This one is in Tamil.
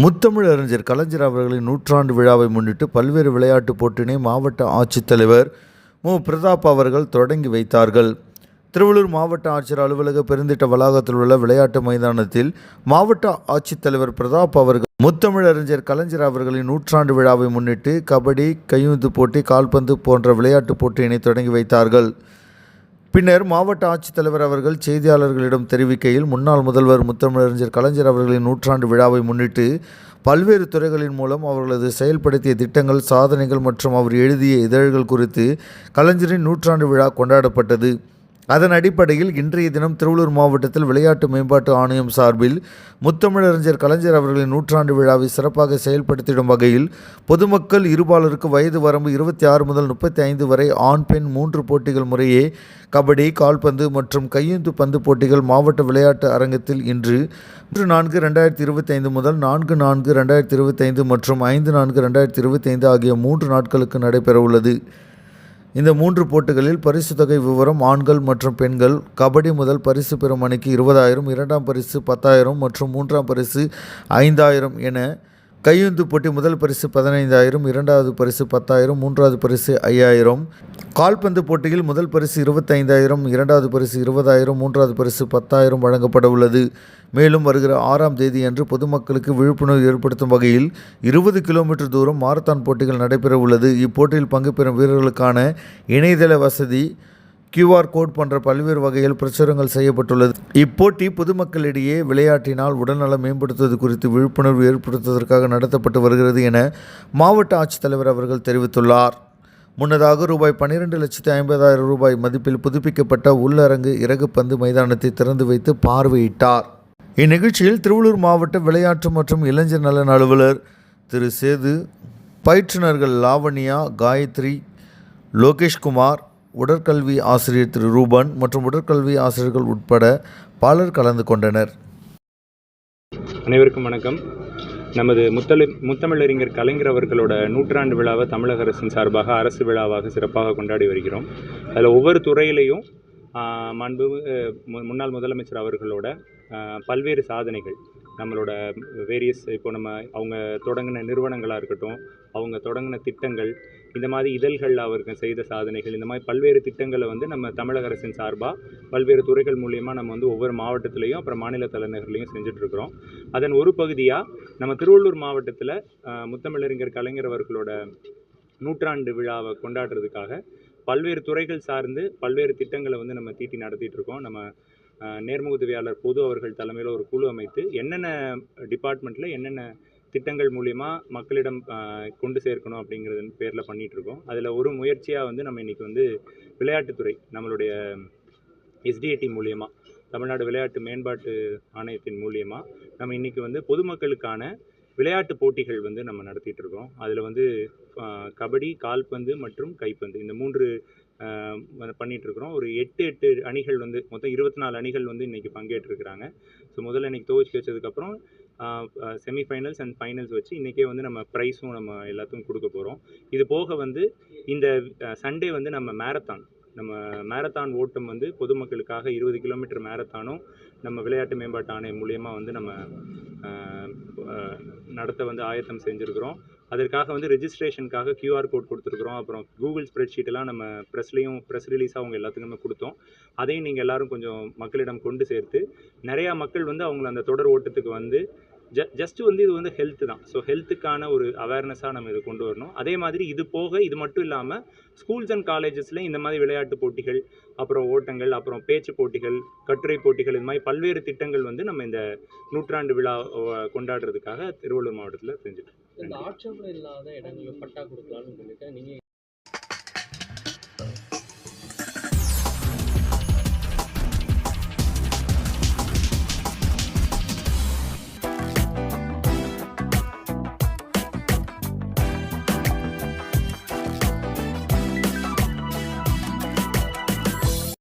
முத்தமிழ் அறிஞர் கலைஞர் அவர்களின் நூற்றாண்டு விழாவை முன்னிட்டு பல்வேறு விளையாட்டுப் போட்டியினை மாவட்ட ஆட்சித்தலைவர் மு. பிரதாப் அவர்கள் தொடங்கி வைத்தார்கள். திருவள்ளூர் மாவட்ட ஆட்சியர் அலுவலக பெருந்திட்ட வளாகத்தில் உள்ள விளையாட்டு மைதானத்தில் மாவட்ட ஆட்சித்தலைவர் பிரதாப் அவர்கள் முத்தமிழ் அறிஞர் கலைஞர் அவர்களின் நூற்றாண்டு விழாவை முன்னிட்டு கபடி கையுந்து போட்டி கால்பந்து போன்ற விளையாட்டுப் போட்டியினை தொடங்கி வைத்தார்கள். பின்னர் மாவட்ட ஆட்சித்தலைவர் அவர்கள் செய்தியாளர்களிடம் தெரிவிக்கையில் முன்னாள் முதல்வர் முத்தமிழறிஞர் கலைஞர் அவர்களின் நூற்றாண்டு விழாவை முன்னிட்டு பல்வேறு துறைகளின் மூலம் அவர்களது செயல்படுத்திய திட்டங்கள் சாதனைகள் மற்றும் அவர் எழுதிய இதழ்கள் குறித்து கலைஞரின் நூற்றாண்டு விழா கொண்டாடப்பட்டது. அதன் அடிப்படையில் இன்றைய தினம் திருவள்ளூர் மாவட்டத்தில் விளையாட்டு மேம்பாட்டு ஆணையம் சார்பில் முத்தமிழறிஞர் கலைஞர் அவர்களின் நூற்றாண்டு விழாவை சிறப்பாக செயல்படுத்திடும் வகையில் பொதுமக்கள் இருபாலருக்கு வயது வரம்பு இருபத்தி ஆறு முதல் முப்பத்தி ஐந்து வரை ஆண் பெண் மூன்று போட்டிகள் முறையே கபடி கால்பந்து மற்றும் கையுந்து பந்து போட்டிகள் மாவட்ட விளையாட்டு அரங்கத்தில் இன்று மூன்று நான்கு ரெண்டாயிரத்தி இருபத்தைந்து முதல் நான்கு நான்கு ரெண்டாயிரத்தி இருபத்தைந்து மற்றும் ஐந்து நான்கு ரெண்டாயிரத்தி இருபத்தைந்து ஆகிய மூன்று நாட்களுக்கு நடைபெறவுள்ளது. இந்த மூன்று போட்டிகளில் பரிசு தொகை விவரம் ஆண்கள் மற்றும் பெண்கள் கபடி முதல் பரிசு பெறும் அணிக்கு இருபதாயிரம் இரண்டாம் பரிசு பத்தாயிரம் மற்றும் மூன்றாம் பரிசு ஐந்தாயிரம் என கையுந்து போட்டி முதல் பரிசு பதினைந்தாயிரம் இரண்டாவது பரிசு பத்தாயிரம் மூன்றாவது பரிசு ஐயாயிரம். கால்பந்து போட்டியில் முதல் பரிசு இருபத்தைந்தாயிரம் இரண்டாவது பரிசு இருபதாயிரம் மூன்றாவது பரிசு பத்தாயிரம் வழங்கப்பட உள்ளது. மேலும் வருகிற ஆறாம் தேதி அன்று பொதுமக்களுக்கு விழிப்புணர்வு ஏற்படுத்தும் வகையில் இருபது கிலோமீட்டர் தூரம் மாரத்தான் போட்டிகள் நடைபெற உள்ளது. இப்போட்டியில் பங்கு பெறும் வீரர்களுக்கான இணையதள வசதி கியூஆர் கோட் போன்ற பல்வேறு வகையில் பிரசுரங்கள் செய்யப்பட்டுள்ளது. இப்போட்டி பொதுமக்களிடையே விளையாட்டினால் உடல்நலம் மேம்படுத்துவது குறித்து விழிப்புணர்வு ஏற்படுத்துவதற்காக நடத்தப்பட்டு வருகிறது என மாவட்ட ஆட்சித்தலைவர் அவர்கள் தெரிவித்துள்ளார். முன்னதாக ரூபாய் பன்னிரெண்டு லட்சத்தி ஐம்பதாயிரம் ரூபாய் மதிப்பில் புதுப்பிக்கப்பட்ட உள்ளரங்கு இறகுப்பந்து மைதானத்தை திறந்து வைத்து பார்வையிட்டார். இந்நிகழ்ச்சியில் திருவள்ளூர் மாவட்ட விளையாட்டு மற்றும் இளைஞர் நலன் அலுவலர் திரு சேது பயிற்றுனர்கள் லாவண்யா காயத்ரி லோகேஷ்குமார் உடற்கல்வி ஆசிரியர் திரு ரூபன் மற்றும் உடற்கல்வி ஆசிரியர்கள் உட்பட பலர் கலந்து கொண்டனர். அனைவருக்கும் வணக்கம். நமது முத்தலி முத்தமிழறிஞர் கலைஞர் அவர்களோட நூற்றாண்டு விழாவை தமிழக அரசின் சார்பாக அரசு விழாவாக சிறப்பாக கொண்டாடி வருகிறோம். அதில் ஒவ்வொரு துறையிலையும் மாண்பு மு- முன்னாள் முதலமைச்சர் அவர்களோட பல்வேறு சாதனைகள். நம்மளோட வேரியஸ் இப்போ நம்ம அவங்க தொடங்கின நிறுவனங்களாக இருக்கட்டும் அவங்க தொடங்கின திட்டங்கள் இந்த மாதிரி இதழ்கள் அவர்கள் செய்த சாதனைகள் இந்த மாதிரி பல்வேறு திட்டங்களை வந்து நம்ம தமிழக அரசின் சார்பாக பல்வேறு துறைகள் மூலியமாக நம்ம வந்து ஒவ்வொரு மாவட்டத்திலையும் அப்புறம் மாநில தலைநகர்லையும் செஞ்சிட்ருக்கிறோம். அதன் ஒரு பகுதியாக நம்ம திருவள்ளூர் மாவட்டத்தில் முத்தமிழறிஞர் கலைஞர் அவர்களோட நூற்றாண்டு விழாவை கொண்டாடுறதுக்காக பல்வேறு துறைகள் சார்ந்து பல்வேறு திட்டங்களை வந்து நம்ம தீட்டி நடத்திட்டு இருக்கோம் நம்ம அஹ், பொது அவர்கள் தலைமையில் ஒரு குழு அமைத்து என்னென்ன டிபார்ட்மெண்ட்டில் என்னென்ன திட்டங்கள் மூலிமா மக்களிடம் கொண்டு சேர்க்கணும் அப்படிங்கிறது பேரில் பண்ணிகிட்ருக்கோம் இருக்கோம் அதில் ஒரு முயற்சியாக வந்து நம்ம இன்னைக்கு வந்து விளையாட்டுத்துறை நம்மளுடைய எஸ்டிஏடி மூலியமாக தமிழ்நாடு விளையாட்டு மேம்பாட்டு ஆணையத்தின் மூலியமாக நம்ம இன்னைக்கு வந்து பொதுமக்களுக்கான விளையாட்டு போட்டிகள் வந்து நம்ம நடத்திட்டு இருக்கோம் அதில் வந்து கபடி கால்பந்து மற்றும் கைப்பந்து இந்த மூன்று பண்ணிகிட்ருக்குறோம் வந்து இருக்கிறோம் ஒரு எட்டு எட்டு அணிகள் வந்து மொத்தம் இருபத்தி நாலு அணிகள் வந்து இன்றைக்கி பங்கேற்றிருக்கிறாங்க. ஸோ முதல்ல இன்றைக்கி துவச்சி வச்சதுக்கப்புறம் செமிஃபைனல்ஸ் அண்ட் ஃபைனல்ஸ் வச்சு இன்றைக்கே வந்து நம்ம ப்ரைஸும் நம்ம எல்லாத்துக்கும் கொடுக்க போகிறோம் இது போக வந்து இந்த சண்டே வந்து நம்ம மேரத்தான் நம்ம மேரத்தான் ஓட்டம் வந்து பொதுமக்களுக்காக இருபது கிலோமீட்டர் மேரத்தானும் நம்ம விளையாட்டு மேம்பாட்டு ஆணையம் மூலியமாக வந்து நம்ம நடத்த வந்து ஆயத்தம் செஞ்சுருக்கிறோம். அதற்காக வந்து ரெஜிஸ்ட்ரேஷனுக்காக கியூஆர் கோட் கொடுத்துருக்குறோம். அப்புறம் கூகுள் ஸ்ப்ரெட்ஷீட்டெல்லாம் நம்ம ப்ரெஸ்லேயும் ப்ரெஸ் ரிலீஸாக அவங்க எல்லாத்துக்குமே கொடுத்தோம். அதையும் நீங்கள் எல்லோரும் கொஞ்சம் மக்களிடம் கொண்டு சேர்த்து நிறையா மக்கள் வந்து அவங்கள அந்த தொடர் ஓட்டத்துக்கு வந்து ஜ ஜஸ்ட் வந்து இது வந்து ஹெல்த்து தான். ஸோ ஹெல்த்துக்கான ஒரு அவேர்னஸாக நம்ம இதை கொண்டு வரணும். அதே மாதிரி இது போக இது மட்டும் இல்லாமல் ஸ்கூல்ஸ் அண்ட் காலேஜஸில் இந்த மாதிரி விளையாட்டு போட்டிகள் அப்புறம் ஓட்டங்கள் அப்புறம் பேச்சு போட்டிகள் கட்டுரை போட்டிகள் இது மாதிரி பல்வேறு திட்டங்கள் வந்து நம்ம இந்த நூற்றாண்டு விழா கொண்டாடுறதுக்காக திருவள்ளூர் மாவட்டத்தில் செஞ்சுட்டு இந்த ஆட்சேபம் இல்லாத இடங்களுக்கு பட்டா கொடுக்கலாம்னு சொல்லிட்டு